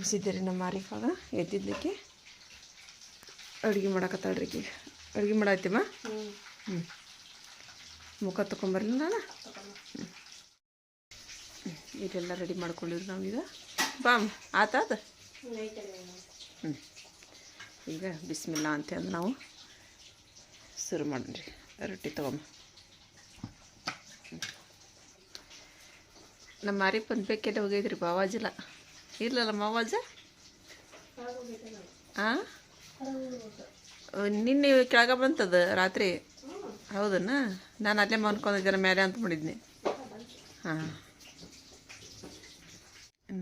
ಎಬ್ಸಿದ್ದೀರಿ ನಮ್ಮ ಆರೀಫಾಗ ಎದ್ದಿದ್ದಕ್ಕೆ ಅಡುಗೆ ಮಾಡಕತ್ತಾಳ್ರಿ ಈಗ. ಅಡುಗೆ ಮಾಡತ್ತೀಮ್ಮ ಹ್ಞೂ ಮುಖ ತೊಗೊಂಬರ್ಲಿ ನಾನು? ಹ್ಞೂ ಇದೆಲ್ಲ ರೆಡಿ ಮಾಡ್ಕೊಂಡಿದ್ರು ನಾವೀಗ ಬಾಮ್ ಆತಾದ ಹ್ಞೂ ಈಗ ಬಿಸ್ಮಿಲ್ಲ ಅಂತಂದು ನಾವು ಶುರು ಮಾಡ್ರಿ ರೊಟ್ಟಿ ತೊಗೊಂಬ. ನಮ್ಮ ಮಾರಿ ಬೇಕೆಲ್ಲ ಹೋಗಿದ್ರಿ ಬಾವಾಜಿಲ್ಲ ಇರ್ಲಲ್ಲ ಮಾವಾಜ ಹಾಂ ನಿನ್ನೆ ಕೆಳಗೆ ಬಂತದ ರಾತ್ರಿ? ಹೌದನ? ನಾನು ಅಲ್ಲೇ ಮನ್ಕೊಂಡಿದ್ದೆ ಮೇಲೆ ಅಂತ ಮಾಡಿದ್ನಿ. ಹಾಂ.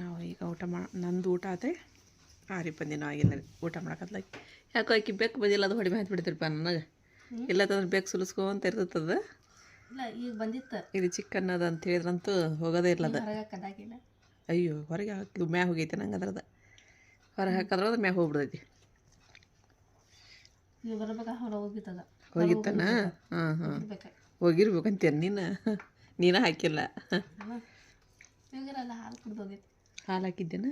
ನಾವು ಈಗ ಊಟ ಮಾಡ ನಂದು ಊಟ ಆದರೆ ಆರಿ ಬಂದಿ ನಾವು ಆಗಿಲ್ಲ ಊಟ ಮಾಡಕತ್ಲ ಯಾಕೋ ಆಕಿ ಬೇಕು ಬಂದಿಲ್ಲ ಅದು ಹೊಡಿ ಮಾತು ಬಿಡ್ತಿರ್ಪ ನನಗೆ. ಇಲ್ಲ ತಂದ್ರೆ ಬೇಕು ಸುಲಿಸ್ಕೊಂತ ಇರ್ತದ ಇಲ್ಲ ಈಗ ಬಂದಿತ್ತು. ಇದು ಚಿಕನ್ ಅದ ಅಂತ ಹೇಳಿದ್ರಂತೂ ಹೋಗೋದೇ ಇರ್ಲದ. ಅಯ್ಯೋ ಹೊರಗೆ ಹಾಕಿ ಮ್ಯಾ ಹೋಗೈತೆ ನಂಗೆ ಅದ್ರದ. ಹೊರಗೆ ಹಾಕಿದ್ರೆ ಅದು ಮ್ಯಾ ಹೋಗ್ಬಿಡ್ತೈತಿ ಹೋಗಿತ್ತನ? ಹಾಂ ಹಾಂ. ಹೋಗಿರ್ಬೇಕು ಅಂತೀಯ ನೀನು. ನೀನ ಹಾಕಿಲ್ಲ. ಹಾಲು ಹಾಕಿದ್ದೇನ?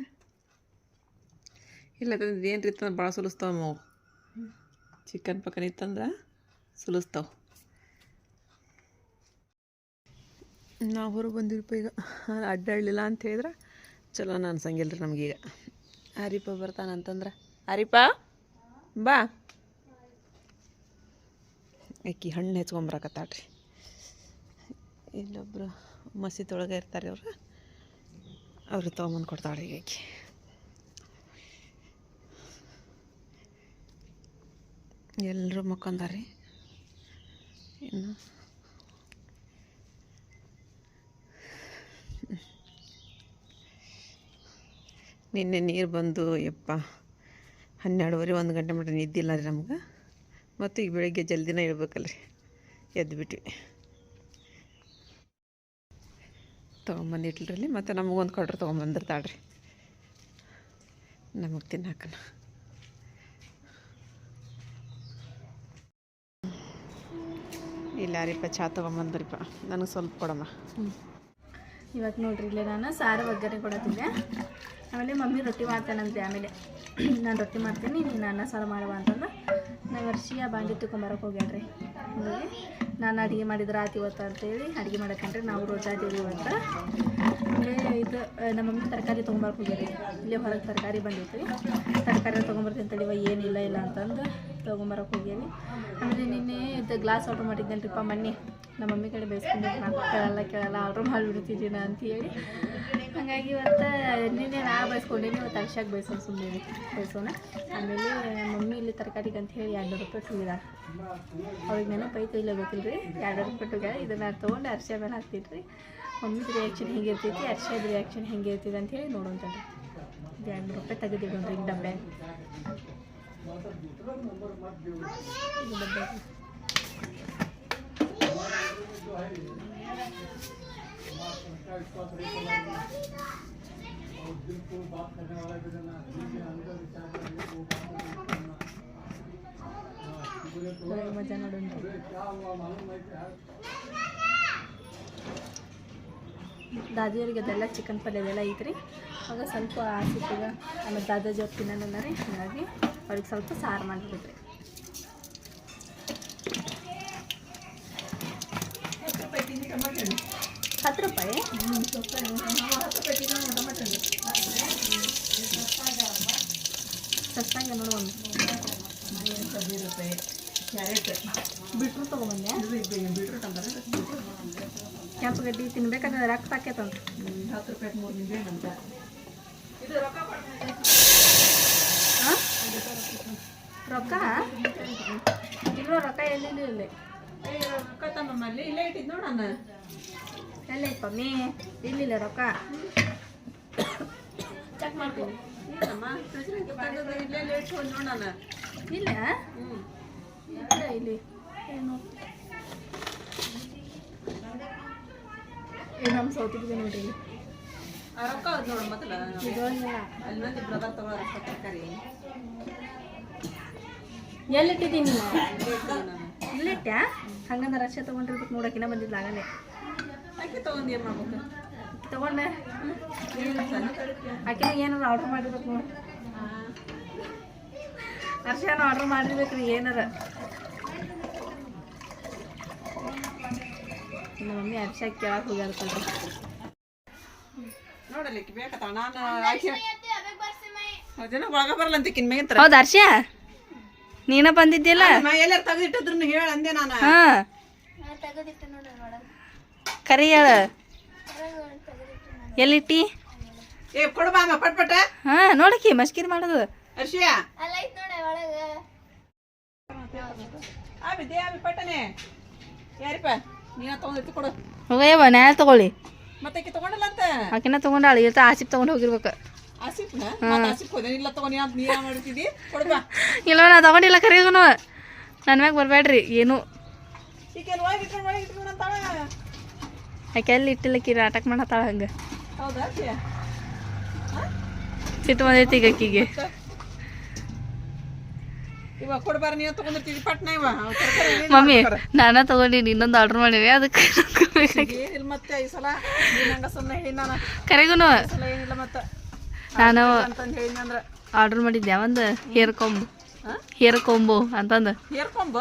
ಇಲ್ಲ ತಂದು ಏನು ರೀತಿ ಭಾಳ ಸುಲಿಸ್ತಾವ ಅವು ಚಿಕನ್ ಪಕ್ಕನ ಇತ್ತಂದ್ರೆ ಸುಲಿಸ್ತಾವ. ನಾವು ಹೊರಗೆ ಬಂದಿರಪ್ಪ ಈಗ? ಅಡ್ಡಾಡಲಿಲ್ಲ ಅಂತ ಹೇಳಿದ್ರೆ? ಚಲೋ ಅನ್ಸಂಗಿಲ್ಲ ರೀ ನಮಗೀಗ. ಹರಿಪ ಬರ್ತಾನಂತಂದ್ರೆ? ಹರಿಪ? ಬಾ. ಆಕಿ ಹಣ್ಣು ಹೆಚ್ಕೊಂಬರಕತ್ತಾಳ್ರಿ. ಇಲ್ಲೊಬ್ಬರು ಮಸೀದೊಳಗೆ ಒಳಗೆ ಇರ್ತಾರೆ ಅವ್ರು. ಅವ್ರು ತೊಗೊಂಬಂದು ಕೊಡ್ತಾಳೆ ಈಗ ಆಕಿ. ಎಲ್ಲರೂ ಮಕ್ಕೊಂದಾರ್ರಿ ಇನ್ನು ನಿನ್ನೆ ನೀರು ಬಂದು, ಯಪ್ಪ, ಹನ್ನೆರಡುವರೆ, ಒಂದು ಗಂಟೆ ಮಟ್ಟ ನಿದ್ದಿಲ್ಲ ರೀ ನಮ್ಗೆ. ಮತ್ತು ಈಗ ಬೆಳಗ್ಗೆ ಜಲ್ದಿನ ಇಡ್ಬೇಕಲ್ರಿ ಎದ್ದು ಬಿಟ್ವಿ ತೊಗೊಂಬಂದಿಟ್ಲ್ರಲ್ಲಿ ಮತ್ತು ನಮಗೊಂದು ಕೊಡ್ರಿ ತೊಗೊಂಬಂದಿರ್ತಾಳ್ರಿ. ನಮಗೆ ತಿನ್ನಾಕನ. ಇಲ್ಲ ರೀಪ್ಪ, ಚಾ ತೊಗೊಂಬಂದ್ರಿಪ್ಪ. ನನಗೆ ಸ್ವಲ್ಪ ಕೊಡಮ್ಮ. ಇವತ್ತು ನೋಡ್ರಿ, ಇಲ್ಲೇ ನಾನು ಸಾರು ಒಗ್ಗರಣೆ ಕೊಡತ್ತಿದ್ದೆ. ಆಮೇಲೆ ಮಮ್ಮಿ ರೊಟ್ಟಿ ಮಾಡ್ತಾನಂತೆ ಆಮೇಲೆ. ನಾನು ರೊಟ್ಟಿ ಮಾಡ್ತೀನಿ, ನೀನು ಅನ್ನ ಸಾರು ಮಾಡುವ ಅಂತಂದು ನಾವು ವರ್ಷಿಯ ಬಾಂಡಿ ತೊಗೊಂಬರಕ್ಕೆ ಹೋಗ್ಯಾಡ್ರಿ ಹೋಗಿ ನಾನು ಅಡುಗೆ ಮಾಡಿದ್ರೆ ಆತು ಇವತ್ತು ಅಂತೇಳಿ ಅಡುಗೆ ಮಾಡಕ್ಕಂಡ್ರೆ ನಾವು ರೋಜಾ ಇದ್ದೀವಿ ಇವತ್ತು ಆಮೇಲೆ ಇದು ನಮ್ಮ ಮಮ್ಮಿ ತರಕಾರಿ ತೊಗೊಂಬರಕ್ಕೆ ಹೋಗ್ಯಾರಿ ಇಲ್ಲೇ ಹೊರಗೆ ತರಕಾರಿ ಬಂದಿತ್ತು ತರಕಾರಿ ತೊಗೊಂಬರ್ತೀನಿ ತಡಿವ ಏನಿಲ್ಲ ಇಲ್ಲ ಅಂತಂದು ತೊಗೊಂಬರಕ್ಕೆ ಹೋಗ್ಯಾರಿ ಆಮೇಲೆ ನಿನ್ನೆ ಇದು ಗ್ಲಾಸ್ ಆರ್ಡ್ರ್ ಮಾಡಿದ್ದೇನ್ರಿಪ್ಪ ಮನ್ನಿ. ನಮ್ಮ ಮಮ್ಮಿ ಕಡೆ ಬೇಯಿಸ್ಕೊಂಡು ನಾನು ಕೇಳಲ್ಲ ಕೇಳಲ್ಲ, ಆರ್ಡ್ರ್ ಮಾಡಿಬಿಡ್ತಿದ್ದೀನಿ ಅಂತ ಹೇಳಿ. ಹಾಗಾಗಿ ಇವತ್ತು ನಿನ್ನೆ ನಾ ಬಯಸ್ಕೊಂಡೇನಿ ಇವತ್ತು ಅರ್ಶಾಗಿ ಬಯಸೋಣ ಸುಮ್ಮನೆ ಬಯಸೋಣ ಆಮೇಲೆ ಮಮ್ಮಿ ಇಲ್ಲಿ ತರಕಾರಿಗೆ ಅಂತ ಹೇಳಿ ಎರಡು ರೂಪಾಯಿ ಟುಗಿದಾರ ಅವ್ರಿಗೆ ನೆನಪೈತೆ, ಇಲ್ಲ ಗೊತ್ತಿಲ್ಲ ರೀ ಎರಡು ರೂಪಾಯಿ ಟುಗ ಇದನ್ನು ತೊಗೊಂಡು ಅರ್ಶ ಮೇಲೆ ಹಾಕ್ತೀನಿ ರೀ ಮಮ್ಮಿದು ರಿಯಾಕ್ಷನ್ ಹೆಂಗೆ ಇರ್ತೈತಿ ರಿಯಾಕ್ಷನ್ ಹೆಂಗೆ ಇರ್ತೈತಿ ಅಂತ ಹೇಳಿ ನೋಡೋಣ ಇದು ಎರಡು ರೂಪಾಯಿ ತೆಗೆದಿಡೋಣ್ರಿ ಈಗ ಡಬ್ಬೆ. ಡಬ್ಬೆ. ಮಜಾ ನೋಡೋಣ ಅದೆಲ್ಲ ಚಿಕನ್ ಪಲ್ಯ ಅದೆಲ್ಲ ಐತ್ರಿ. ಆಗ ಸ್ವಲ್ಪ ಆಸಿಟ್ಟಿಗ ಆಮೇಲೆ ದಾದಾಜಿ ಅವ್ರು ತಿನ್ನೋಣ ರೀ ಹಾಗಾಗಿ ಅವ್ರಿಗೆ ಸ್ವಲ್ಪ ಸಾರು ಮಾಡಿಬಿಡ್ರಿ ಹತ್ತು ರೂಪಾಯಿ? ಸಸ್ತಾಂಗ ನೋಡು ಒಂದು. ಬಿಟ್ರು ತೊಗೊಂಬಂದೆ. ಕೆಂಪು ಗಡ್ಡಿ ತಿನ್ಬೇಕಾದ್ರೆ ರಕ್ತ ಆಕೈತ ಹತ್ತು ರೂಪಾಯಿ ಮೂರು ನಿಂಬೆ ಅಂತ ರೊಕ್ಕ ಇಲ್ಲೋ ರೊಕ್ಕ ಎಲ್ಲಿಲ್ಲ ಇಲ್ಲಿ ರೊಕ್ಕ ತಮ್ಮಲ್ಲಿ ಇಲ್ಲೇ ಇಟ್ಟಿದ್ದು ನೋಡಣ್ಣ ಎಲ್ಲೈತಪ್ಪ ಮೇ ಇಲ್ಲಿಲ್ಲ ರೊಕ್ಕ ಚೆಕ್ ಇಲ್ಲೇ ನೋಡೋಣ ಇಲ್ಲ ಏನು ನಮ್ಮ ಸೌತಿಗೆ ನೋಡಿ ರೊಕ್ಕ ನೋಡು ಮೊದಲ ಅಲ್ಲಿ ಬ್ರದರ್ ತಗೊಳ್ಳೋ ರೊಕ್ಕ ತರಕಾರಿ ಎಲ್ಲಿಟ್ಟಿದ್ದೀನಿ ಇಲ್ಲಿಟ್ಟ ಹಂಗಂದ್ರೆ ರಕ್ಷೆ ತೊಗೊಂಡಿರ್ಬೇಕು ನೋಡೋಕಿನ ಬಂದಿದ್ಲ ಆಗಲೇ ಆಕೆ ತಗೊಂಡು ಏನು ಮಾಡ್ಬೇಕು? ತಗೊಂಡೆ. ಆಕೆ ಏನಾರ ಆರ್ಡ್ರ್ ಮಾಡಿರ್ಬೇಕು ನೋಡಿ. ಅರ್ಶನ ಆರ್ಡ್ರ್ ಮಾಡಿರ್ಬೇಕ್ರಿ ಏನಾರ. ನಮ್ಮ ಮಮ್ಮಿ ಅರ್ಶ ಕೇಳಕ್ಕೆ ಹೋಗ್ಯಾರ ಕಣ್ರಿ ನೋಡಲಿ ಬೇಕತ್ತ ನಾನು ಆಕಿ ಅದೇನ ಒಳಗ ಬರಲ್ಲ ಅಂತ ಕಿನ್ ಹೌದು ಹರ್ಷ? ನೀನ ಬಂದಿದ್ದಿಲ್ಲ ಎಲ್ಲಾರು ತೆಗೆದಿಟ್ಟಿದ್ರು ಹೇಳ ಅಂದೆ ನಾನು. ಹಾ. ಕರಿ ಹೇಳ. ಎಲ್ಲಿಟ್ಟಿ? ಏ ಕೊಡು ಹಾ ನೋಡಕಿ ಮಸ್ಕಿರ್ ಮಾಡೋದು. ಪಟ್ಟನೆ. ಯಾರಿಪ್ಪ? ನೀನ ಕೊಡು. ಹೋಗಯ್ಯವ ತಗೊಳ್ಳಿ. ಮತ್ತೆ ಆಕಿ ತಗೊಂಡಲ್ಲ ಅಂತ? ಆಕಿನ ತಗೊಂಡಾಳ ಇವತ್ತು ಆಸಿಪ್ ತಗೊಂಡು ಹೋಗಿರ್ಬೇಕು. ಆಸಿಫ್ನ ಮತ್ತೆ ಆಸಿಫ್ ಹೋದೆ. ಇಲ್ಲ ತಗೊಂಡಿ ಅಂತ ನೀ ಮಾಡ್ತಿದ್ದಿ? ಕೊಡು ಬಾ. ಇಲ್ಲ ನಾ ತಗೊಂಡಿಲ್ಲ ಕರಿಯೋನು ನನ್ನ ಮ್ಯಾಗ ಬರಬೇಡ್ರಿ ಏನು. ಈಗ ಎಲ್ಲಿ ಒಳಗೆ ಇಟ್ಕೊಂಡು ಒಳಗೆ ಇಟ್ಕೊಂಡು ಅಂತಾಳ ಆಕೆ ಎಲ್ಲಿ ಇಟ್ಟಿಲ್ಲ ಕೀರ ಆಟಕ್ ಮಾಡತ್ತಾಳ ಹಂಗೆ. ಸಿಟ್ಟು ಬಂದೈತಿ ಈಗ ಮಮ್ಮಿ? ನಾನ ತಗೊಂಡಿನಿ ಇನ್ನೊಂದು ಆರ್ಡರ್ ಮಾಡೀನಿ ಅದಕ್ಕೆ ಕರೆಗುನು. ನಾನು ಆರ್ಡರ್ ಮಾಡಿದ್ದೆ ಒಂದು? ಹೇರ್ ಕೊಂಬು? ಹೇರ್ ಕೊಂಬು ಅಂತಂದು. ಹೇರ್ಕೊಂಬ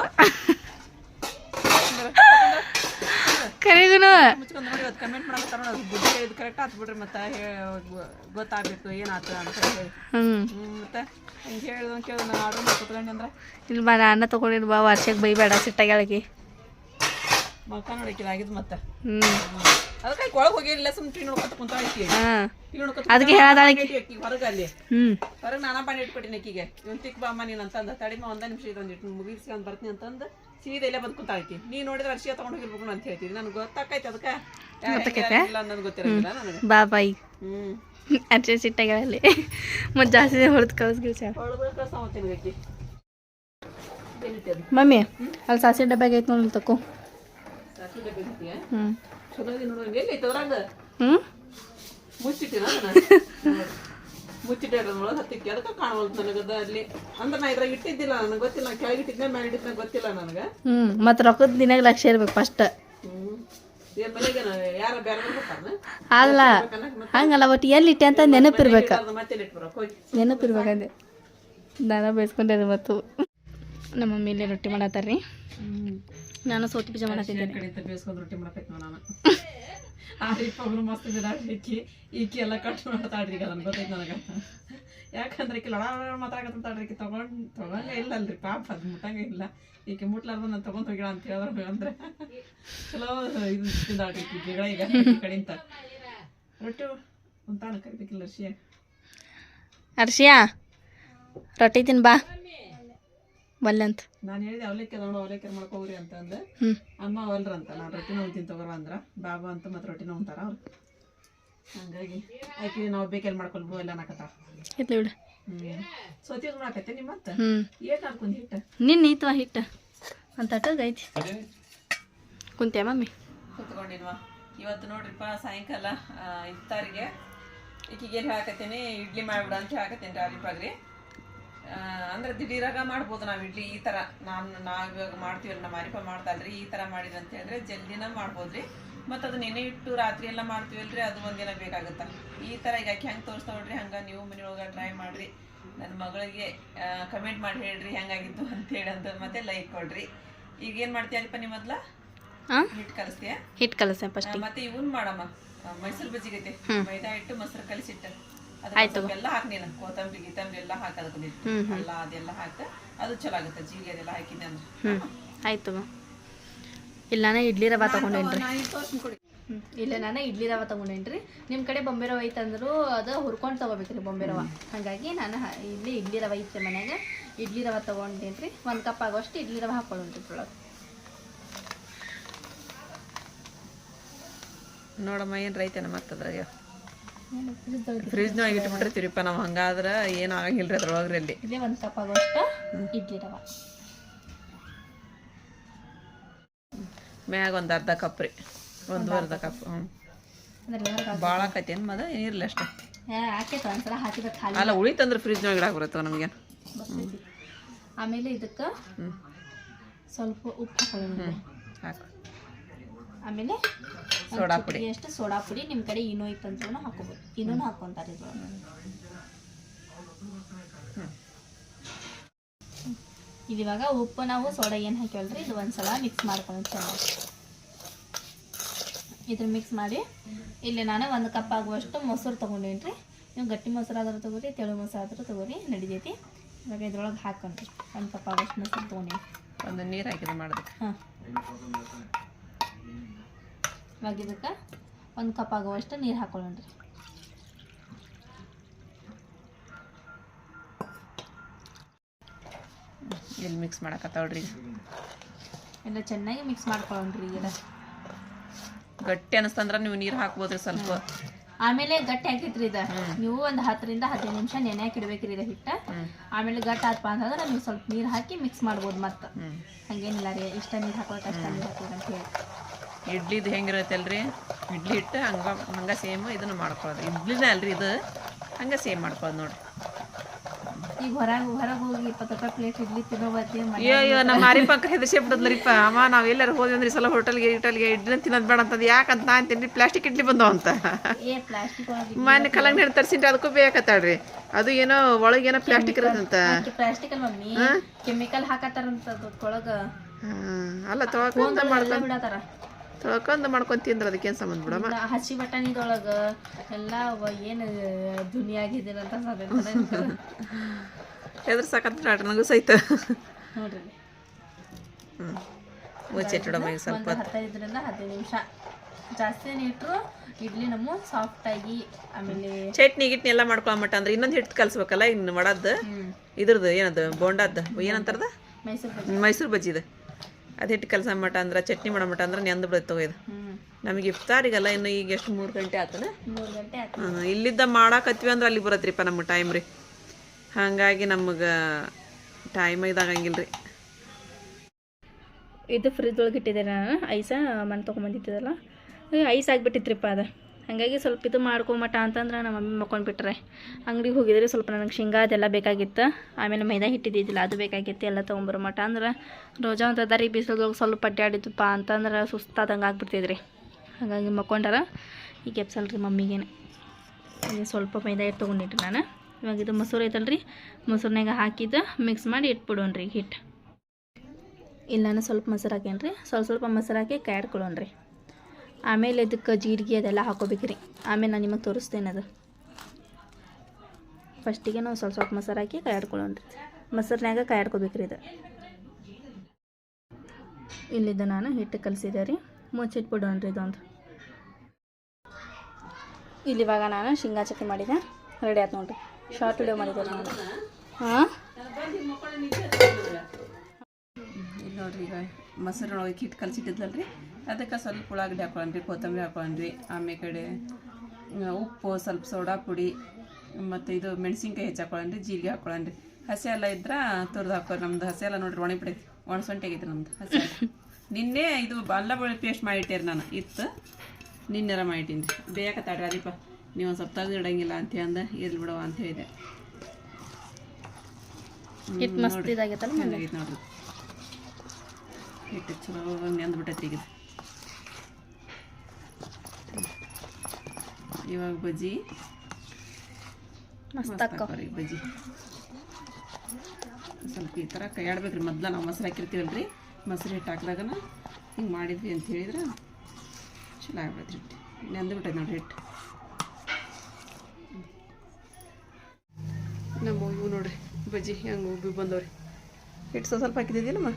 ಕರೆಗುನು. ಮುಚ್ಕೊಂಡು ನೋಡಿ ಅದು ಕಮೆಂಟ್ ಮಾಡತ್ತಾರ ನೋಡಿ ಬುದ್ಧಿ ಇದು ಕರೆಕ್ಟ್ ಆತ್ ಬಿಡ್ರಿ ಮತ್ತೆ ಗೊತ್ತಾಗಬೇಕು ಏನಾತು ಅಂತ ಹೇಳಿ. ಮತ್ತೆ ಹಿಂಗೆ ಹೇಳ್ದು ಕೇಳಿದ್ ನಾನು ಆರ್ಡರ್ ಮಾಡಿ ಕುತ್ಕೊಂಡೆ ಅಂದ್ರೆ. ಇಲ್ಲ ಬಾ ಅನ್ನ ತಗೊಂಡಿನಿ ಬಾ ವರ್ಷಕ್ಕೆ ಬೈಬೇಡ ಸಿಟ್ಟಾಗ್ಯಾಳಕಿ ಮಕ್ಕ ನೋಡಿಕಿಲ್ಲ ಆಗಿದ್ ಮತ್ತೆ. ಹ್ಞೂ ಅದಕ್ಕೆ ಒಳಗೆ ಹೋಗಿಲ್ಲ ಸುಮ್ಮನೆ ಟಿ ನೋಡ್ಕೊತ ಕುಂತಾಳ ಆಕಿ ಹಾಂ. ಟಿ ನೋಡ್ಕೊತ ಅದಕ್ಕೆ ಹೇಳ್ದಾಳ ಆಕಿ. ಆಕಿ ಹೊರಗೆ ಅಲ್ಲಿ. ಹ್ಞೂ ಹೊರಗೆ ನಾನಾ ಪಾನಿ ಇಟ್ಕೊಟ್ಟಿನಿ ಅಕ್ಕಿಗೆ ಇವ್ನು ತಿಕ್ ಬಾ ಅಮ್ಮ ನೀನು ಅಂತಂದ ತಡಿಮ ಒಂದ ನಿಮಿಷ ಇದೊಂದಿಟ್ಟು ಮುಗಿಸ್ಕೊಂಡ್ ಬರ್ತೀನಿ ಅಂತಂದು ಸೀದಾ ಇಲ್ಲೇ ಬಂದು ಕುಂತಾಳಕಿ ನೀ ನೋಡಿದ್ರೆ ಅರ್ಶಿಯ ತಗೊಂಡು ಹೋಗಿರ್ಬೇಕು ಅಂತ ಹೇಳ್ತೀನಿ ನನಗೆ ಗೊತ್ತಾಕೈತೆ ಅದಕ್ಕೆ. ಗೊತ್ತಿರಂಗಿಲ್ಲ ನನಗೆ. ಬಾ ಬಾಯಿ ಹ್ಞೂ ಅಚ್ಚೆ ಸಿಟ್ಟಾಗ್ಯಾಳಲ್ಲಿ ಮತ್ತೆ ಜಾಸ್ತಿ ಹೊಡೆದು ಏನಿಟ್ಟದು ಮಮ್ಮಿ ಅಲ್ಲಿ ಸಾಸಿ ಡಬ್ಯಾಗ ಐತೆ ನೋಡಿ ತಕೋ? ಹ್ಞೂ ಹ್ಞೂ ಮುಚ್ಚಿಟ್ಟಿನ ಮುಚ್ಚಿಟ್ಟೆ ಒಳಗೆ ಹತ್ತಿಕ್ಕೆ ಅದಕ್ಕೆ ಕಾಣವಲ್ದು ನನಗದ ಅಲ್ಲಿ. ಅಂದ್ರೆ ನಾ ಇದ್ರಾಗ ಇಟ್ಟಿದ್ದಿಲ್ಲ ನನಗೆ ಗೊತ್ತಿಲ್ಲ. ಕೆಳಗೆ ಇಟ್ಟಿದ್ದೆ ಮೇಲೆ ಇಟ್ಟಿದ್ದ ಗೊತ್ತಿಲ್ಲ ನನಗೆ. ಹ್ಮ್ ಮತ್ತು ರೊಕ್ಕದ ದಿನಾಗ ಲಕ್ಷ ಇರ್ಬೇಕು ಫಸ್ಟ್. ಹ್ಞೂ ಏನ್ ಮನೆಗೆ ಯಾರ ಬೇರೆ ಅಲ್ಲ ಹಂಗಲ್ಲ ಒಟ್ಟು ಎಲ್ಲಿ ಇಟ್ಟೆ ಅಂತ ನೆನಪಿರ್ಬೇಕು ಮತ್ತೆ ಇಟ್ಬರಕ್ಕೆ ಹೋಗಿ ನೆನಪಿರ್ಬೇಕಂದೆ. ನಾನು ಬೇಯಿಸ್ಕೊಂಡೆ ಮತ್ತು ನಮ್ಮ ಮಮ್ಮಿ ಇಲ್ಲೇ ರೊಟ್ಟಿ ಮಾಡತ್ತಾರ್ರಿ. ನಾನು ಸೋತಿ ಬೀಜ ಮಾಡತ್ತಿದ್ದೇನೆ. ಬೇಯಿಸ್ಕೊಂಡು ರೊಟ್ಟಿ ನಾನು. ಆ ರೀತಿ ಒಬ್ರು ಮಸ್ತ್ ಬಿದಾಡ್ಲಿಕ್ಕಿ ಈಕಿ ಎಲ್ಲ ಕಟ್ ಮಾಡ್ತಾಳ್ರಿ ಈಗ ನನ್ಗೆ ಗೊತ್ತೈತೆ ನನಗೆ. ಯಾಕಂದ್ರೆ ಈಕಿ ಲಡ ಮಾತಾಡಕತ್ತಾಳ್ರಿ ಈಕಿ ತಗೊಂಡ್, ತಗೊಂಡ ಇಲ್ಲ ಅಲ್ರಿ ಪಾಪ ಅದು ಮುಟ್ಟಂಗ ಇಲ್ಲ. ಈಕೆ ಮುಟ್ಲಾರ್ದು ನಾನು ತಗೊಂಡ್ ಹೋಗಿಳ ಅಂತ ಹೇಳಿದ್ರು ಅಂದ್ರೆ ಚಲೋ ಇದು ತಿಂದಾಳ್ರಿ ಈಕಿ ಗಿಡ ಈಗ ಕಡೆಯಿಂದ ರೊಟ್ಟಿ ಅಂತಾನ ಕರಿಬೇಕಿಲ್ಲ ಅರ್ಶಿಯ? ಅರ್ಷಿಯಾ ರೊಟ್ಟಿ ತಿನ್ ಬಾ ಬಲ್ಲಂತ ನಾನು ಹೇಳಿದೆ ಅವಲಕ್ಕಿ ನೋಡು ಅವಲಕ್ಕಿ ಮಾಡ್ಕೋರಿ ಅಂತ ಅಂದೆ. ಅಮ್ಮ ಅಮ್ಮ ಅವಲ್ರಂತ ನಾನು ರೊಟ್ಟಿನ ನೋಡ್ತೀನಿ ತಗೋರ ಅಂದ್ರ. ಬಾಬಾ ಅಂತ ಮತ್ತೆ ರೊಟ್ಟಿನ ಉಂತಾರ ಅವ್ರು. ಹಂಗಾಗಿ ಆಕೆ ನಾವು ಬೇಕೆಲ್ಲ ಮಾಡ್ಕೊಳ್ಬೋದು ಎಲ್ಲ ನಾಕತ್ತ. ಇರ್ಲಿ ಬಿಡು. ಹ್ಞೂ ಸೋತಿ ಮಾಡಾಕತ್ತೆ ನಿಮ್ಮ ಮತ್ತೆ? ಏಟ್ ಹಾಕೊಂಡು ಹಿಟ್ಟು? ನಿನ್ನ ಈತ ಹಿಟ್ಟ. ಅಂತ ತಟಗ್ ಐತಿ. ಕುಂತ್ಯಾ ಮಮ್ಮಿ? ಕುತ್ಕೊಂಡಿನ್ವಾ ಇವತ್ತು ನೋಡ್ರಿಪ್ಪ ಸಾಯಂಕಾಲ ಇತ್ತಾರಿಗೆ ಇಫ್ತಾರಿಗೆ. ಈಕಿಗೆ ಹೇಳಕತ್ತೀನಿ ಇಡ್ಲಿ ಮಾಡ್ಬಿಡ ಅಂತ ಹೇಳಾಕತ್ತೀನಿ ರೀ ಪಾಗ್ರಿ ಅಂದ್ರೆ ದಿಢೀರಾಗ ಮಾಡ್ಬೋದು ನಾವು ಇಡ್ಲಿ ಈ ತರ. ನಾನು ನಾವು ಇವಾಗ ಮಾಡ್ತೀವಲ್ಲ ನಮ್ಮ ಅರಿಪ ಮಾಡ್ತಾಲ್ರಿ ಈ ತರ ಮಾಡಿದ್ರಿ ಅಂತ ಹೇಳಿದ್ರೆ ಜಲ್ದಿನ ಮಾಡ್ಬೋದ್ರಿ. ಮತ್ತು ಅದು ನೆನೆ ಇಟ್ಟು ರಾತ್ರಿ ಎಲ್ಲ ಮಾಡ್ತೀವಲ್ರಿ ಅದು ಒಂದಿನ ಬೇಕಾಗುತ್ತೆ. ಈ ತರ ಈಗ ಹೆಂಗ್ ಹೆಂಗೆ ಹಂಗ ನೋಡ್ರಿ ಹಂಗೆ ನೀವು ಮನೆಯೊಳಗೆ ಟ್ರೈ ಮಾಡ್ರಿ. ನನ್ನ ಮಗಳಿಗೆ ಕಮೆಂಟ್ ಮಾಡಿ ಹೇಳ್ರಿ ಹೆಂಗಾಗಿತ್ತು ಅಂತ ಹೇಳ ಅಂತ ಮತ್ತೆ ಲೈಕ್ ಕೊಡ್ರಿ. ಈಗ ಏನು ಮಾಡ್ತೀಯಪ್ಪ ನಿಮ್ಮ ಮೊದ್ಲ? ಹಾಂ ಹಿಟ್ಟು ಕಲಿಸ್ತೀಯ? ಹಿಟ್ಟು ಕಲಸ ಫಸ್ಟ್ ಮತ್ತೆ ಇವನ್ ಮಾಡಮ್ಮ ಮೈಸೂರ್ ಮೈಸೂರು ಬಜ್ಜಿಗೈತೆ. ಮೈದಾ ಹಿಟ್ಟು ಮೊಸರು ಕಲಿಸಿಟ್ಟು. ಆಯ್ತು. ಎಲ್ಲ ಹಾಕಿ ನೀನು ಕೊತ್ತಂಬರಿ ಗಿತ್ತಂಬರಿ ಎಲ್ಲ ಹಾಕಿ ಅದಕ್ಕೆ ಅಲ್ಲ ಅದೆಲ್ಲ ಹಾಕ ಅದು ಚಲೋ ಆಗುತ್ತೆ ಜೀರಿಗೆ ಅದೆಲ್ಲ ಹಾಕಿದ್ದೆ ಅಂದ್ರೆ. ಹ್ಞೂ ಆಯ್ತು? ಇಲ್ಲ ನಾನು ಇಡ್ಲಿ ರವೆ ತಗೊಂಡೇನ್ರಿ ಇಲ್ಲ ನಾನು ಇಡ್ಲಿ ರವೆ ತಗೊಂಡೇನ್ರಿ ನಿಮ್ಮ ಕಡೆ ಬೊಂಬೆ ರವೆ ಐತಂದ್ರು ಅದು ಹುರ್ಕೊಂಡು ತಗೋಬೇಕ್ರಿ ಬೊಂಬೆ ರವೆ. ಹಾಗಾಗಿ ನಾನು ಇಲ್ಲಿ ಇಡ್ಲಿ ರವ ಐತೆ ಮನ್ಯಾಗ. ಇಡ್ಲಿ ರವೆ ತಗೊಂಡೇನ್ರಿ ಒಂದು ಕಪ್ ಆಗೋಷ್ಟು ಇಡ್ಲಿ ರವೆ ಹಾಕೊಳ್ಳೋಣ್ರಿ ಇದ್ರೊಳಗೆ. ನೋಡಮ್ಮ ಏನು ರೈತನ ಮತ್ತೆ ಅದ್ರಾಗ ಇಟ್ಬಿಟ್ರೆ ತಿರುಪ ನಾವು ಹಂಗಾದ್ರೆ ಏನು ಆಗಂಗಿಲ್ಲ ರೀ ಅದ್ರೊಳಗ್ರಿ ಅಲ್ಲಿ ಇದೇ ಒಂದು ಕಪ್ ಆಗೋಷ್ಟು ಇಡ್ಲಿ ರವೆ. ಮ್ಯಾಗ ಒಂದು ಅರ್ಧ ಕಪ್ ರೀ. ಒಂದು ಅರ್ಧ ಕಪ್ ಹ್ಞೂ ಭಾಳ ಆಕೈತಿ ಏನು ಮದ? ಏನಿರಲಿ ಅಷ್ಟೇ. ಹಾಕೈತೆ ಒಂದ್ಸಲ ಹಾಕಿದ ಖಾಲಿ. ಅಲ್ಲ ಉಳಿತಂದ್ರೆ ಫ್ರಿಜ್ನಾಗ ಇಡಾಕ ಬರುತ್ತೆ. ನಮಗೆ ಆಮೇಲೆ ಇದಕ್ಕೆ ಸ್ವಲ್ಪ ಉಪ್ಪು ಹಾಕೊಳ್ಳೋಣ. ಹಾಕು. ಆಮೇಲೆ ಸೋಡಾ ಪುಡಿ. ಎಷ್ಟು ಸೋಡಾ ಪುಡಿ ನಿಮ್ಮ ಕಡೆ ಇನೋ ಇತ್ತಂದ್ರೂ ಹಾಕೋಬೋದು. ಇನ್ನೂ ಹಾಕೊಂತಾರೆ ಇದ್ರೊಳಗೆ ಇದು ಇವಾಗ ಉಪ್ಪು ನಾವು ಸೋಡಾ ಏನು ಹಾಕಿವಲ್ರಿ ಇದು ಒಂದ್ಸಲ ಮಿಕ್ಸ್ ಮಾಡ್ಕೊಂಡು ಚೆನ್ನಾಗಿ. ಇದ್ರ ಮಿಕ್ಸ್ ಮಾಡಿ ಇಲ್ಲಿ ನಾನು ಒಂದು ಕಪ್ ಆಗುವಷ್ಟು ಮೊಸರು ತೊಗೊಂಡೇನಿ ರೀ ನೀವು ಗಟ್ಟಿ ಮೊಸರು ಆದ್ರೂ ತೊಗೋರಿ ತೆಳು ಮೊಸರು ಆದ್ರೂ ತೊಗೋರಿ ನಡಿತೈತಿ. ಇವಾಗ ಇದ್ರೊಳಗೆ ಹಾಕೊಂಡ್ರಿ ಒಂದು ಕಪ್ ಆಗುವಷ್ಟು ಮೊಸರು ತೊಗೊಂಡೇನಿ ಒಂದು ನೀರು ಹಾಕಿದ್ರೆ ಮಾಡೋದಕ್ಕೆ ಹಾಂ. ಇವಾಗ ಇದಕ್ಕೆ ಒಂದು ಕಪ್ ಆಗುವಷ್ಟು ನೀರು ಹಾಕೊಳ್ಳೋಣ್ರಿ. ಎಲ್ಲಿ ಮಿಕ್ಸ್ ಮಾಡಕತ್ತಾವ್ರಿ ಎಲ್ಲ ಚೆನ್ನಾಗಿ ಮಿಕ್ಸ್ ಮಾಡ್ಕೊಳ್ಳೋಣ್ರಿ ಎಲ್ಲ ಗಟ್ಟಿ ಅನಿಸ್ತಂದ್ರೆ ನೀವು ನೀರು ಹಾಕ್ಬೋದ್ರಿ ಸ್ವಲ್ಪ. ಆಮೇಲೆ ಗಟ್ಟಿ ಹಾಕಿತ್ರಿ ಇದ ನೀವು ಒಂದು ಹತ್ತರಿಂದ ಹದಿನೈದು ನಿಮಿಷ ನೆನೆ ಹಾಕಿಡ್ಬೇಕ್ರಿ ಇದ ಹಿಟ್ಟ. ಆಮೇಲೆ ಗಟ್ಟಿ ಆತಪ್ಪ ಅಂತಂದ್ರೆ ನೀವು ಸ್ವಲ್ಪ ನೀರು ಹಾಕಿ ಮಿಕ್ಸ್ ಮಾಡ್ಬೋದು ಮತ್ತೆ. ಹಂಗೇನಿಲ್ಲ ರೀ ಇಷ್ಟ ನೀರು ಹಾಕೋಕೆ ಅಷ್ಟ ನೀರು ಹಾಕೋದು ಅಂತ ಹೇಳಿ. ಇಡ್ಲಿದು ಹೆಂಗಿರುತ್ತಲ್ರಿ? ಇಡ್ಲಿ ಹಿಟ್ಟು ಹಂಗ ಹಂಗೆ ಸೇಮ್ ಇದನ್ನು ಮಾಡ್ಕೊಳ್ಳೋದು ಇಡ್ಲಿನೇ ಅಲ್ರಿ ಇದು. ಹಂಗೆ ಸೇಮ್ ಮಾಡ್ಕೊಳ್ಳೋದು ನೋಡ್ರಿ. ಈಗ ಹೊರಗೆ ಹೊರಗೆ ಹೋಗಿ ಇಪ್ಪತ್ತು ರೂಪಾಯಿ ಪ್ಲೇಟ್ ಇಡ್ಲಿ ತಿನ್ನೋ ಅಯ್ಯೋ ನಮ್ಮ ಮಾರಿ ಪಕ್ಕ ಹೆದರ್ಸಿ ಬಿಡದ್ಲರಿಪ್ಪ ಅಮ್ಮ ನಾವು ಎಲ್ಲರೂ ಹೋದ್ವಿ ಅಂದ್ರೆ ಸಲ ಹೋಟೆಲ್ಗೆ ಹೋಟೆಲ್ಗೆ ಇಡ್ಲಿ ತಿನ್ನೋದು ಬೇಡ ಅಂತಂದು. ಯಾಕಂತ ನಾ ಅಂತೀನಿ ಪ್ಲಾಸ್ಟಿಕ್ ಇಡ್ಲಿ ಬಂದವ ಅಂತ. ಒಳಗೆ ಮೊನ್ನೆ ಕಲ್ಲಂಗಡಿ ಹಣ್ಣು ತರ್ಸಿನ್ರಿ ಅದಕ್ಕೂ ಬೇಕತ್ತಾಳ್ರಿ ಅದು ಏನೋ ಒಳಗೆ ಏನೋ ಪ್ಲಾಸ್ಟಿಕ್ ಇರೋದಂತ. Plastic mummy? ಕೆಮಿಕಲ್ ಹಾಕತ್ತಾರಂತ ಹಾಂ ಅಲ್ಲ ತೊಳಕ ಬಿಡತ್ತಾರ. ತೊಳ್ಕೊಂಡ್ ಮಾಡ್ಕೊಂಡು ತಿಂದ್ರೆ ಅದಕ್ಕೇನು ಸಂಬಂಧ ಬಿಡಮ್ಮ? ಹಸಿ ಬಟಾಣಿದೊಳಗೆ ಎಲ್ಲ ಏನು ದುನಿಯಾಗಿದ್ದೀರ ಅಂತ ಎದ್ರ ಸಾಕತ್ರ ನನಗೂ ಸಹಿತ. ನೋಡ್ರಿ. ಹ್ಞೂ ಮುಚ್ಚಿಟ್ಟಿಡಮ್ಮ ಈಗ ಸ್ವಲ್ಪ ಹತ್ತೈದರಿಂದ ಹದಿನೈದು ನಿಮಿಷ. ಜಾಸ್ತಿ ಇಟ್ಟರು ಇಡ್ಲಿ ನಮ್ಮ ಸಾಫ್ಟಾಗಿ ಆಮೇಲೆ ಚಟ್ನಿ ಗಿಟ್ನಿ ಎಲ್ಲ ಮಾಡ್ಕೊಳಮಟ್ಟ ಅಂದ್ರೆ ಇನ್ನೊಂದು ಹಿಟ್ಟು ಕಲ್ಸ್ಬೇಕಲ್ಲ ಇನ್ನು ಮಾಡದ್ದು ಹ್ಞೂ ಇದ್ರದ್ದು ಏನದು ಬೋಂಡದ್ದು ಏನಂತಾರದ? ಮೈಸೂರು ಬಜ್ಜಿ. ಮೈಸೂರು ಬಜ್ಜಿದು. ಅದು ಹಿಟ್ಟು ಮಟ್ಟ ಅಂದ್ರೆ ಚಟ್ನಿ ಮಾಡೋ ಮಟ್ಟ ಅಂದ್ರೆ ನೆಂದು ಬಿಡುತ್ತೆ ಇದು ನಮಗೆ ಇಫ್ತಾರಿಗಲ್ಲ ಇನ್ನು ಈಗ ಎಷ್ಟು ಮೂರು ಗಂಟೆ ಆತನ? ಇಲ್ಲಿದ್ದ ಮಾಡಾಕತ್ವಿ ಅಂದ್ರೆ ಅಲ್ಲಿ ಬರತ್ರಿಪ್ಪ ನಮ್ಗೆ ಟೈಮ್ ರೀ. ಹಾಗಾಗಿ ನಮಗೆ ಟೈಮ್ ಇದಾಗಂಗಿಲ್ರಿ. ರೀ ಇದು ಫ್ರಿಜ್ ಒಳಗೆ ಇಟ್ಟಿದ್ದೆ ನಾನು ಐಸ ಮನೆ ತೊಗೊಂಬಂದಿದ್ದಲ್ಲ ಐಸ್ ಆಗಿಬಿಟ್ಟಿತ್ರಿಪ್ಪ ಅದು. ಹಾಗಾಗಿ ಸ್ವಲ್ಪ ಇದು ಮಾಡ್ಕೊಂಬಟ ಅಂತಂದ್ರೆ ನಮ್ಮ ಮಮ್ಮಿ ಮಕ್ಕೊಂಡ್ಬಿಟ್ರೆ. ಅಂಗಡಿಗೆ ಹೋಗಿದ್ರೆ ಸ್ವಲ್ಪ ನನಗೆ ಶೇಂಗಾ ಅದೆಲ್ಲ ಬೇಕಾಗಿತ್ತು. ಆಮೇಲೆ ಮೈದಾ ಹಿಟ್ಟಿದ್ದಿದ್ದಿಲ್ಲ, ಅದು ಬೇಕಾಗಿತ್ತು, ಎಲ್ಲ ತೊಗೊಂಬರೋ ಮಟ. ಅಂದ್ರೆ ರೋಜಾ ಅಂತ ದಾರಿ ಬಿಸಿಲದಾಗ ಸ್ವಲ್ಪ ಅಡ್ಡಾಡಿದ್ದಪ್ಪ ಅಂತಂದ್ರೆ ಸುಸ್ತಾದಂಗೆ ಆಗ್ಬಿಡ್ತಿದ್ರಿ. ಹಾಗಾಗಿ ಮಕ್ಕೊಂಡಾರ ಈಗ ಎಪ್ಸಲ್ರಿ ಮಮ್ಮಿಗೇನೆ. ಸ್ವಲ್ಪ ಮೈದಾ ಹಿಟ್ಟು ತೊಗೊಂಡಿಟ್ಟು ನಾನು. ಇವಾಗ ಇದು ಮೊಸರು ಐತಲ್ರಿ ಮೊಸರಿನಾಗ ಹಾಕಿದ್ದು ಮಿಕ್ಸ್ ಮಾಡಿ ಇಟ್ಬಿಡೋಣ್ರಿ ಹಿಟ್ಟು ಇಲ್ಲ ಸ್ವಲ್ಪ ಮೊಸರು ಹಾಕೇನ್ರಿ ಸ್ವಲ್ಪ ಸ್ವಲ್ಪ ಮೊಸರು ಹಾಕಿ ಕಾಯ್ಡ್ಕೊಳ್ಳೋಣ್ರಿ ಆಮೇಲೆ ಇದಕ್ಕೆ ಜೀರಿಗೆ ಅದೆಲ್ಲ ಹಾಕೋಬೇಕ್ರಿ. ಆಮೇಲೆ ನಾನು ನಿಮಗೆ ತೋರಿಸ್ತೇನೆ ಅದು. ಫಸ್ಟಿಗೆ ನಾವು ಸ್ವಲ್ಪ ಸ್ವಲ್ಪ ಮೊಸರು ಹಾಕಿ ಕಾಯ್ಡ್ಕೊಳ್ಳೋಣ್ರಿ. ಮೊಸರಿನಾಗ ಕಾಯಾಡ್ಕೋಬೇಕ್ರಿ ಇದು. ಇಲ್ಲಿದ್ದ ನಾನು ಹಿಟ್ಟು ಕಲಿಸಿದೆ ರೀ. ಮುಚ್ಚಿಟ್ಬಿಡೋಣ್ರಿ ಇದೊಂದು. ಇಲ್ಲಿ ಇವಾಗ ನಾನು ಶೇಂಗಾ ಚಟ್ನಿ ಮಾಡಿದೆ. ರೆಡಿ ಆಯ್ತು ನೋಡ್ರಿ. ಶಾರ್ಟ್ ವಿಡಿಯೋ ಮಾಡಿದ್ದೆ ನಾನು. ಹಾಂ? ಇಲ್ಲಿ ನೋಡ್ರಿ ಈಗ ಮೊಸರು ಹಿಟ್ಟು ಕಲ್ಸಿಟ್ಟಿದ್ಲಲ್ರಿ ಅದಕ್ಕೆ ಸ್ವಲ್ಪ ಉಳ್ಳಾಗಡ್ಡಿ ಹಾಕೊಳನ್ರಿ ಕೊತ್ತಂಬರಿ ಹಾಕೊಳ್ಳೋಣ್ರಿ ಆಮೇಲೆ ಕಡೆ ಉಪ್ಪು ಸ್ವಲ್ಪ ಸೋಡಾ ಪುಡಿ ಮತ್ತು ಇದು ಮೆಣಸಿನ್ಕಾಯಿ ಹೆಚ್ಚು ಹಾಕೊಳನ್ರಿ ಜೀರಿಗೆ ಹಾಕೊಳ್ಳೋಣ್ರಿ ಹಸಿ ಎಲ್ಲ ಇದ್ರೆ ತುರ್ದು ಹಾಕೋ ನಮ್ದು. ಹಸಿ ಎಲ್ಲ ನೋಡ್ರಿ ಒಣ ಬಿಡೈತಿ. ಒಣ ಸೊಂಟೆ ಆಗೈತಿ ನಮ್ದು ಹಸಿ ನಿನ್ನೆ ಇದು ಅಲ್ಲ ಬೆಳ್ಳುಳ್ಳಿ ಪೇಸ್ಟ್ ಮಾಡಿಟ್ಟೇರಿ ನಾನು. ಇತ್ತು. ನಿನ್ನೆರ ಮಾಡಿಟ್ಟೀನಿ ಬೇಕತ್ತಾಡ್ರಿ ಅದೀಪ ನೀವು ಒಂದು ಸ್ವಲ್ಪ ತೆಗೆದು ಇಡಂಗಿಲ್ಲ ಅಂತ ಅಂದ. ಇರ್ಲಿ ಬಿಡವ ಅಂತ ಹೇಳಿದೆ. ನೋಡ್ರಿ. ಹಿಟ್ಟು ಚಲೋ ನೆಂದ್ಬಿಟ್ಟೈತಿ ಈಗ ಇವಾಗ ಬಜ್ಜಿ. ಬಜ್ಜಿ. ಸ್ವಲ್ಪ ಈ ಥರ ಕೈಯಾಡ್ಬೇಕ್ರಿ. ಮೊದ್ಲು ನಾವು ಮೊಸರು ಹಾಕಿರ್ತೀವಲ್ರಿ. ಮೊಸರು ಹಿಟ್ಟು ಹಾಕಿದಾಗನ ಹಿಂಗೆ ಮಾಡಿದ್ವಿ ಅಂತ ಹೇಳಿದ್ರೆ ಚಲೋ ಆಗ್ಬೇಕು ಹಿಟ್ಟು ನೆಂದು ಬಿಟ್ಟೈತೆ ನೋಡ್ರಿ ಹಿಟ್ಟು ನಮ್ಮ ಇವು ನೋಡ್ರಿ. ಬಜ್ಜಿ ಹೆಂಗೆ ಉಬ್ಬಿ ಬಂದವ್ರಿ. ಹಿಟ್ಟು ಸ್ವಲ್ಪ ಹಾಕಿದ್ದಿಲ್ಲಮ್ಮ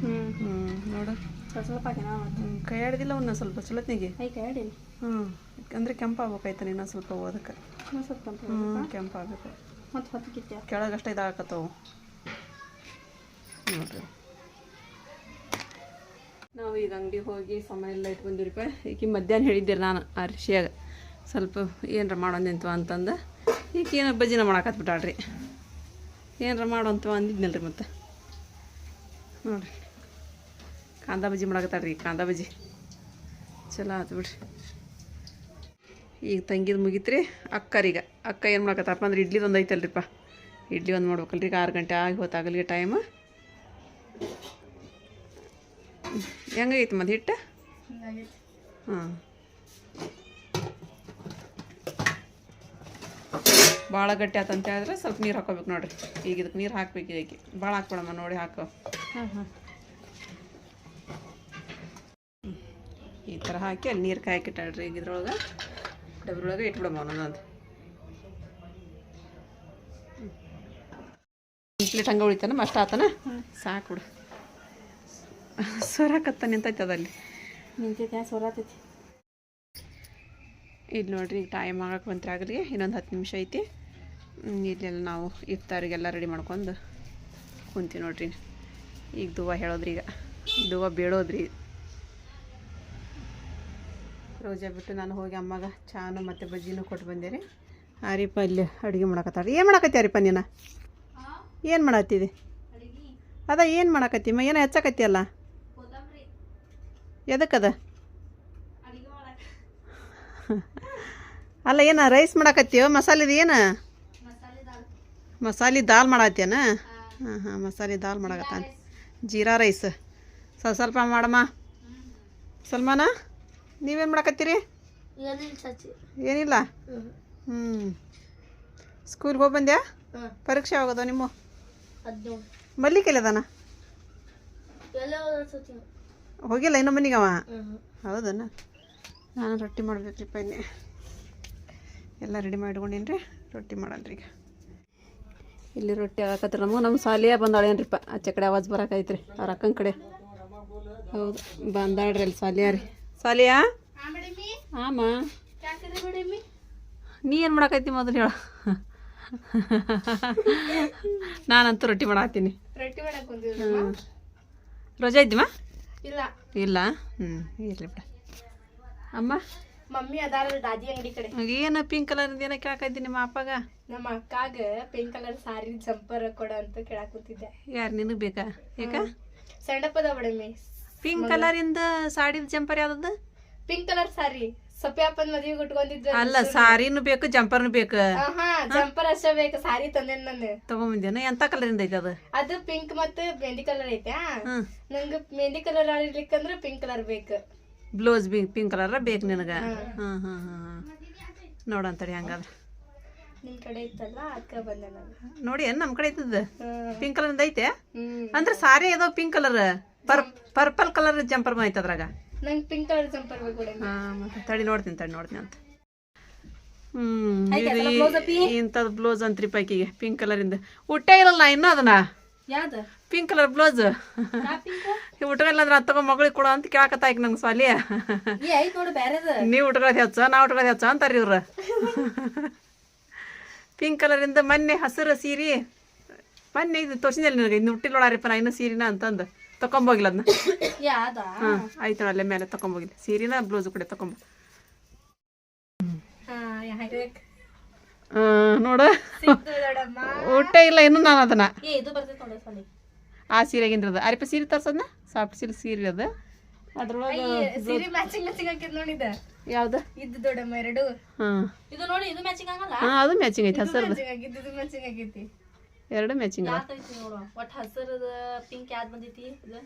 ಹ್ಞೂ ಹ್ಞೂ ನೋಡು. ಸ್ವಲ್ಪ ಸ್ವಲ್ಪ ಹ್ಞೂ ಕೈ ಆಡಿದಿಲ್ಲ ಅವನ್ನ ಸ್ವಲ್ಪ ಚಲೋತ್ನಿಗೆ. ಐ ಕಾಡಿಲ್ಲ ಹ್ಞೂ ಅಂದರೆ ಕೆಂಪಾಗ್ಬೇಕಾಯ್ತು ಇನ್ನೂ ಸ್ವಲ್ಪ ಓದಕ್ಕೆ. ಸ್ವಲ್ಪ ಸ್ವಲ್ಪ ಹ್ಞೂ ಕೆಂಪಾಗಬೇಕು. ಮತ್ತು ಹೊತ್ತಿಕ್ಕಿತ್ಯ ಕೆಳಗಷ್ಟ ಇದಾಗತ್ತವು ನೋಡ್ರಿ. ನಾವು ಈಗ ಅಂಗಡಿ ಹೋಗಿ ಸಮಯ ಎಲ್ಲ ಇಟ್ಟು ಬಂದಿರಿಪ್ಪ ಈಕಿ ಮಧ್ಯಾಹ್ನ ಹೇಳಿದ್ದೀರಿ ನಾನು ಆ ರಿಷಿಯಾಗ ಸ್ವಲ್ಪ ಏನರ ನಿಂತವ ಅಂತಂದು. ಈಗ ಏನೋ ಬಜ್ಜಿನ ಮಾಡಾಕತ್ಬಿಟ್ಟಾಳ್ರಿ. ಏನರ ಮಾಡೋಂತವ ಅಂದಿದ್ನಲ್ರಿ ಮತ್ತೆ. ನೋಡ್ರಿ. ಕಾಂದಾ ಬಜ್ಜಿ ಮಾಡಾಕತ್ತಾಳ್ರಿ ಕಾಂದ ಬಜ್ಜಿ. ಚಲೋ ಆತು ಬಿಡ್ರಿ. ಈಗ ತಂಗಿದು ಮುಗಿತ್ರಿ ಅಕ್ಕರೀಗ. ಅಕ್ಕ ಏನು ಮಾಡಕತ್ತಪ್ಪ ಅಂದ್ರೆ ಇಡ್ಲಿ ಒಂದು ಐತಲ್ರಿಪ್ಪ. ಇಡ್ಲಿ ಒಂದು ಮಾಡ್ಬೇಕಲ್ರಿ ಈಗ ಆರು ಗಂಟೆ ಆಗಿ ಹೊತ್ತಾಗಲಿಗೆ ಟೈಮ್ ಹೆಂಗೈತಿ ಮತ್ತೆ ಹಿಟ್ಟು? ಹಾಂ. ಭಾಳ ಗಟ್ಟಿ ಆತಂತ ಹೇಳಿದ್ರೆ ಸ್ವಲ್ಪ ನೀರು ಹಾಕೋಬೇಕು ನೋಡ್ರಿ. ಈಗ ಇದಕ್ಕೆ ನೀರು ಹಾಕ್ಬೇಕು ಇದಕ್ಕೆ. ಭಾಳ ಹಾಕ್ಬೇಡಮ್ಮ ನೋಡಿ ಹಾಕೋ. ಹಾಂ ಹಾಂ. ಈ ಥರ ಹಾಕಿ ಅಲ್ಲಿ ನೀರು ಕಾಯಕಿಟ್ಟಾಡ್ರಿ ಈಗ ಇದ್ರೊಳಗೆ. ಡಬ್ರೊಳಗೆ ಇಟ್ಬಿಡಮ್ಮ ಒಂದೊಂದು. ಪ್ಲೇಟ್ ಹಂಗೆ ಉಳಿತಾನ ಅಷ್ಟು ಆತನ? ಸಾಕು ಬಿಡು. ಸೊರಾಕತ್ತ ನಿಂತೈತೆ ಅದಲ್ಲಿ ನಿಂತೈತೆ ಸೊರಾತೈತಿ ಇಲ್ಲಿ ನೋಡ್ರಿ ಈಗ ಟೈಮ್ ಆಗಕ್ಕೆ ಆಗಲಿ ಇನ್ನೊಂದು ಹತ್ತು ನಿಮಿಷ ಐತಿ. ಇಲ್ಲೆಲ್ಲ ನಾವು ಇಫ್ತಾರಿಗೆಲ್ಲ ರೆಡಿ ಮಾಡ್ಕೊಂಡು ಕುಂತೀವಿ ನೋಡ್ರಿ. ಈಗ ದುವಾ ಹೇಳೋದ್ರಿ ಈಗ. ದುವಾ ಬೀಳೋದ್ರಿ ರೋಜಾ ಬಿಟ್ಟು ನಾನು ಹೋಗಿ ಅಮ್ಮಗೆ ಚಾನು ಮತ್ತು ಬಜ್ಜಿನೂ ಕೊಟ್ಟು ಬಂದೆ ರೀ. ಆರಿಪ ಇಲ್ಲಿ ಅಡುಗೆ ಮಾಡಕತ್ತಾಳ. ಏನು ಮಾಡಕತ್ತಿ ಹರಿಪ ನೀನು? ಏನು ಮಾಡತ್ತಿದೆ ಅದ ಏನು ಮಾಡಕತ್ತಿಮ್ಮ ಏನೋ ಹೆಚ್ಚಕತ್ತಿ ಅಲ್ಲ? ಎದಕ್ಕದ ಅಲ್ಲ ಏನ ರೈಸ್ ಮಾಡಕತ್ತೀವ ಮಸಾಲೆದು ಏನು? ಮಸಾಲೆ ದಾಲ್ ಮಾಡತ್ತೇನ ಹಾಂ ಹಾಂ, ಮಸಾಲೆ ದಾಲ್ ಮಾಡಕತ್ತಾನ. ಜೀರಾ ರೈಸ್ ಸ್ವಲ್ಪ ಸ್ವಲ್ಪ ಮಾಡಮ್ಮ. ಸಲ್ಮಾನ? ನೀವೇನು ಮಾಡಕತ್ತೀರಿ? ಏನಿಲ್ಲ ಹ್ಞೂ ಸ್ಕೂಲ್ಗೆ ಹೋಗಿ ಬಂದ್ಯಾ? ಪರೀಕ್ಷೆ ಯಾವಾಗದ ನಿಮ್ಮ? ಮಲ್ಲಿಕೆಲ್ಲದಾನ ಹೋಗಿಲ್ಲ ಇನ್ನೂ ಅವ? ಹೌದನ? ನಾನು ರೊಟ್ಟಿ ಮಾಡಬೇಕ್ರಿ ಇನ್ನೇ. ಎಲ್ಲ ರೆಡಿ ಮಾಡಿಟ್ಕೊಂಡೀನಿ ರೀ ರೊಟ್ಟಿ ಮಾಡಲ್ರಿ ಈಗ. ಇಲ್ಲಿ ರೊಟ್ಟಿ ಆಗಕತ್ರ ನಮಗೆ ನಮ್ಮ ಸಾಲಿಯ ಬಂದಾಳೇನ್ರಿಪ್ಪ? ಆಚೆ ಕಡೆ ಆವಾಜ್ ಬರಕೈತ್ರಿ ಅವ್ರ ಅಕ್ಕನ ಕಡೆ. ಹೌದು ಬಂದಾಳ್ರಿ ಅಲ್ಲಿ ಸಾಲಿಯ ರೀ. ಸಾಲಿಯಾ? ಆಮ. ನೀ ಏನು ಮಾಡಕೈತಿ ಮೊದಲು ಹೇಳ. ನಾನಂತೂ ರೊಟ್ಟಿ ಮಾಡಾತೀನಿ. ರೋಜಾ ಇದ್ದೀಮ ಇಲ್ಲ. ಇಲ್ಲ? ಹ್ಞೂ ಇರಲಿ ಬಿಡ. ಅಮ್ಮ? ಮಮ್ಮಿ ಅದಾರ ದಾದಿ ಅಂಗಡಿ ಕಡೆ. ಏನು ಪಿಂಕ್ ಕಲರ್ ಏನೋ ಕೇಳಕೈತಿ ನಿಮ್ಮ ಅಪ್ಪಗ? ನಮ್ಮ ಅಕ್ಕಾಗ ಪಿಂಕ್ ಕಲರ್ ಸಾರಿ ಜಂಪರ್ ಕೊಡ ಅಂತ ಕೇಳಾಕ್ ಕೂತಿದ್ದೆ. ಯಾರು ನಿನಗೆ ಬೇಕಾ? ಯಾಕ? ಸಣ್ಣಪ್ಪದ ಬಡಮಿ ಪಿಂಕ್ ಕಲರಿಂದ ಸಾಡಿದ ಜಂಪರ್ ಯಾವ್ದು ಪಿಂಕ್ ಕಲರ್ ಸಾರಿ ಸೊಪ್ಪಿಯಪ್ಪನ ಮದ್ವಿಗೆ ಉಟ್ಕೊಂಡಿದ್ದೆ ಅಲ್ಲ ಸಾರಿನೂ ಬೇಕು ಜಂಪರ್ನು ಬೇಕು. ಹಾ ಜಂಪರ್ ಅಷ್ಟೇ ಬೇಕು ಸಾರಿ ತಂದೆ ನಾನು. ಎಂತ ಕಲರಿಂದ ಐತೆ ಅದು? ಅದು ಪಿಂಕ್ ಮತ್ತೆ ಮೆಹಂದಿ ಕಲರ್ ಐತೆ ನಂಗೆ ಮೆಹಂದಿ ಕಲರ್ ಆಡಿರ್ಲಿಕ್ಕಂದ್ರೆ ಪಿಂಕ್ ಕಲರ್ ಬೇಕು. ಬ್ಲೌಸ್ ಬಿ ಪಿಂಕ್ ಕಲರ್ ಬೇಕು ನಿನಗೆ? ಹಾಂ. ಹಾಂ ಹಾಂ ನೋಡಂತ ನೋಡಂತಡಿ ಹಂಗಾದ್ರೆ. ನಿಮ್ಮ ಕಡೆ ಇತ್ತಲ್ಲ ಅದಕ್ಕೆ ಬಂದೆ ನಾನು. ನೋಡಿ ನಮ್ಮ ಕಡೆ ಹ್ಮ್. ಪಿಂಕ್ ಕಲರಿಂದ ಐತೆ? ಅಂದ್ರೆ ಸಾರಿ ಅದಾವ ಪಿಂಕ್ ಕಲರ್ ಪರ್ ಪರ್ಪಲ್ ಕಲರ್ ಜಂಪರ್ ಬಂದೈತೆ ಅದ್ರಾಗ? ನಂಗೆ ಪಿಂಕ್ ಕಲರ್ ಜಂಪರ್ ಮತ್ತೆ ತಡಿ ನೋಡ್ತೀನಿ ತಡಿ ನೋಡ್ತೀನಿ ಅಂತ. ಹ್ಞೂ? ಇಂಥದ್ದು ಬ್ಲೌಸ್ ಅಂತ್ರಿ ಪೈಕಿಗೆ ಪಿಂಕ್ ಕಲರಿಂದ ಊಟ ಇರಲ್ಲ ಇನ್ನೂ ಅದನ್ನ? ಯಾವ್ದು? ಪಿಂಕ್ ಕಲರ್ ಬ್ಲೌಸ್ ಉಟ್ಕೊಳ್ಳ ಅಂದ್ರೆ ಅತ್ತಗ ಮಗಳಿಗೆ ಕೊಡು ಅಂತ ಕೇಳಕತ್ತಾಯ್ಕ ನಂಗೆ ಸಾಲಿ ನೀವು ಉಟ್ಕೊಳ್ಳೋದು ಹೆಚ್ಚ ನಾ ಉಟ್ಕೊಳ್ಳೋದು ಹೆಚ್ಚ ಅಂತಾರೆ ಇವ್ರು. ಪಿಂಕ್ ಕಲರಿಂದ ಮೊನ್ನೆ ಹಸಿರು ಸೀರೆ ಮೊನ್ನೆ ಇದು ತೋರ್ಸಿದ್ದಲ್ಲಿ ನನಗೆ ಇನ್ನು ಹುಟ್ಟಿಲ್ಲೋಡಾರಿಪ್ಪ ನಾ ಇನ್ನೂ ಸೀರೆನ ಅಂತಂದು. ತಗೊಂಬೋಗಿಲ್ಲ ಅದನ್ನ ಹಾಂ ಆಯ್ತು ಅಲ್ಲೇ ಮೇಲೆ ತಕೊಂಬೋಗಿಲ್ಲ. ಸೀರಿನ ಬ್ಲೌಸ್ ಕೂಡ ತಕೊಂಬ. ನೋಡ. ಊಟ ಇಲ್ಲ ಇನ್ನು ನಾನು ಅದನ್ನ. ಆ ಸೀರೆಗಿಂದ್ರದ ಅರಿಪ ಸೀರೆ ತರ್ಸದ್ನ? ಸಾಫ್ಟ್ ಸಿಲ್ಕ್ ಸೀರೆ ಅದ. ಅದ್ರೊಳಗೆ ಯಾವ್ದು? ಇದು ದೊಡ್ಡಮ್ಮ ಎರಡು. ಹಾ. ಇದು ನೋಡಿ ಇದು ಮ್ಯಾಚಿಂಗ್ ಆಗಲ್ಲ? ಹಾಂ ಅದು ಮ್ಯಾಚಿಂಗ್ ಐತೆ ಹಸಿರದು ಮ್ಯಾಚಿಂಗ್ ಆಗಿದ್ದು ಇದು ಮ್ಯಾಚಿಂಗ್ ಆಗೈತಿ. ಎರಡು ಮ್ಯಾಚಿಂಗ್ ಅದ ಯಾವ್ದೈತಿ ನೋಡು ಒಟ್ಟು ಹಸಿರದ ಪಿಂಕ್ ಯಾವ್ದು ಬಂದೈತಿ ಇದು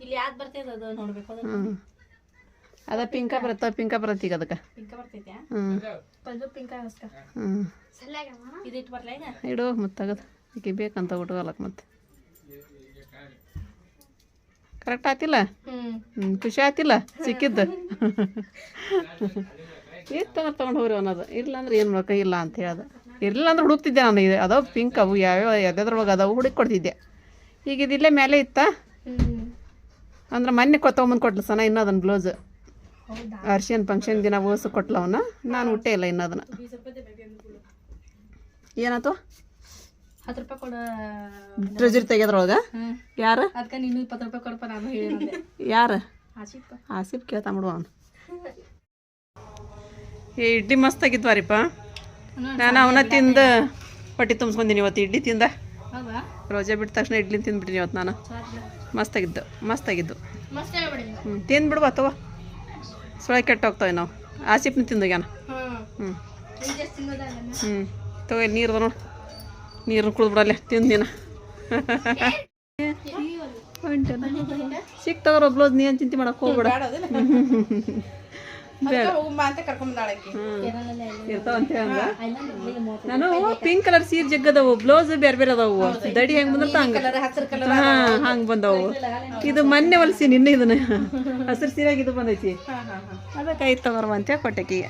ಇಲ್ಲಿ ಯಾವ್ದು ಬರ್ತೈತೆ ಅದು ನೋಡ್ಬೇಕು ಅದು ಹ್ಞೂ ಅದ ಪಿಂಕ ಬರುತ್ತ ಪಿಂಕ ಬರತ್ತೀಗ ಈಗ ಅದಕ್ಕೆ? ಪಿಂಕ ಬರ್ತೈತೆ ಹ್ಞೂ ಪಿಂಕ ಪಿಂಕ್ ಆಗಸ್ಕ ಹ್ಞೂ ಇದು ಇಟ್ಟು ಬರ್ಲ ಈಗ ಇಡು ಮತ್ತೆ ತಗದು. ಈಕೆ ಬೇಕಂತ ಹುಡುಗಲಕ್ಕೆ ಮತ್ತೆ. ಕರೆಕ್ಟ್ ಆತಿಲ್ಲ? ಹ್ಮ್. ಹ್ಞೂ ಖುಷಿ ಆತಿಲ್ಲ ಸಿಕ್ಕಿದ್ದು? ಇತ್ತು ತಗೊಂಡು ಹೋಗ್ರಿ ಅನ್ನೋದು? ಇಲ್ಲ ಅಂದ್ರೆ ಏನು ಮಾಡ್ಕ ಇಲ್ಲ ಅಂತ ಹೇಳ್ದೆ. ಇರಲಿಲ್ಲ ಅಂದ್ರೆ ಹುಡುಕ್ತಿದ್ದೆ ನಾನು. ಇದು ಅದಾವ ಪಿಂಕ್ ಅವು ಯಾವ್ಯಾವ ಎದೆದ್ರೊಳಗೆ ಅದಾವು ಹುಡುಕಿ ಕೊಡ್ತಿದ್ದೆ ಈಗ ಇದಿಲ್ಲೇ ಮೇಲೆ ಇತ್ತ? ಅಂದ್ರೆ ಮೊನ್ನೆ ಕೊತ್ತೊಂಬಂದು ಕೊಟ್ಲು ಸನ ಇನ್ನೂ ಅದನ್ನು ಬ್ಲೌಸ್ ಅರ್ಶಿಯನ್ ಫಂಕ್ಷನ್ ದಿನ ಓಸು ಕೊಟ್ಲ ಅವನ್ನ ನಾನು ಹುಟ್ಟೇ ಇಲ್ಲ ಇನ್ನೂ ಅದನ್ನು ಏನಾಯ್ತು ಹತ್ತು ರೂಪಾಯಿ ಕೊಡ ಟ್ರೆಜರಿ ತೆಗೆದ್ರೊಳಗೆ ಯಾರು? ಅದಕ್ಕೆ ನೀನು ಇಪ್ಪತ್ತು ರೂಪಾಯಿ ಕೊಡಪ್ಪ ನಾನು ಯಾರು? ಆಸಿಫ್ ಕೇಳ್ತಾ ಬಿಡು ಅವನು. ಏ ಇಡ್ಲಿ ಮಸ್ತ್ ಆಗಿದ್ವಾರಿಪ್ಪ. ನಾನು ಅವನ ತಿಂದು ಹೊಟ್ಟೆ ತುಂಬಿಸ್ಕೊಂಡಿನಿ ಇವತ್ತು ಇಡ್ಲಿ ತಿಂದ. ರೋಜಾ ಬಿಟ್ಟ ತಕ್ಷಣ ಇಡ್ಲಿ ತಿಂದ್ಬಿಟ್ಟಿನಿ ಇವತ್ತು ನಾನು. ಮಸ್ತಾಗಿದ್ದು ಮಸ್ತಾಗಿದ್ದು. ಹ್ಞೂ ತಿಂದ್ಬಿಡುವ ಅಥವಾ ಸೊಳ್ಳೆ ಕೆಟ್ಟ ಹೋಗ್ತಾವೆ ನಾವು ಆಸಿಪ್ನ ತಿಂದೋಗ್ಯಾನ ಹ್ಞೂ ಹ್ಞೂ ತಗೋ ಇಲ್ಲಿ ನೀರು ನೋಡಿ. ನೀರು ಕುಡಿದ್ಬಿಡಲ್ಲೇ ತಿಂದಿನ ನೀನು. ಸಿಕ್ ತಗೋರೋ ಬ್ಲೌಸ್ ನೀನು ಚಿಂತೆ ಮಾಡಕ್ಕೆ ಹೋಗ್ಬೇಡ. ನಾನು ಪಿಂಕ್ ಕಲರ್ ಸೀರೆ ಜಗ್ಗದವು ಬ್ಲೌಸ್ ಬೇರೆ ಬೇರೆ ಅದಾವು. ದಡಿ ಹೆಂಗ್ ಬಂದ್ರ ಹಂಗ. ಹಾ ಹಂಗ್ ಬಂದವು. ಇದು ಮೊನ್ನೆ ಹೊಲ್ಸೀನಿ ಇನ್ನು ಇದನ್ನ. ಹಸಿರು ಸೀರಾಗಿ ಇದು ಬಂದೈತಿ. ಅದಕ್ಕೆ ಐದು ತಗೋರ್ವ ಅಂತ ಕೊಟ್ಟಕಿ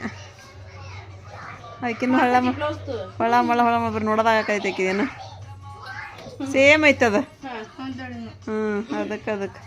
ಅದಕ್ಕಿನ್ನು ಹೊಳ ಹೊಳ ಮಳ ಹೊಳ ಒಬ್ರು ನೋಡೋದಾಗೈತೆ ಆಕಿದೇನು ಸೇಮ್ ಐತದ. ಹ್ಞೂ ಅದಕ್ಕೆ ಅದಕ್ಕೆ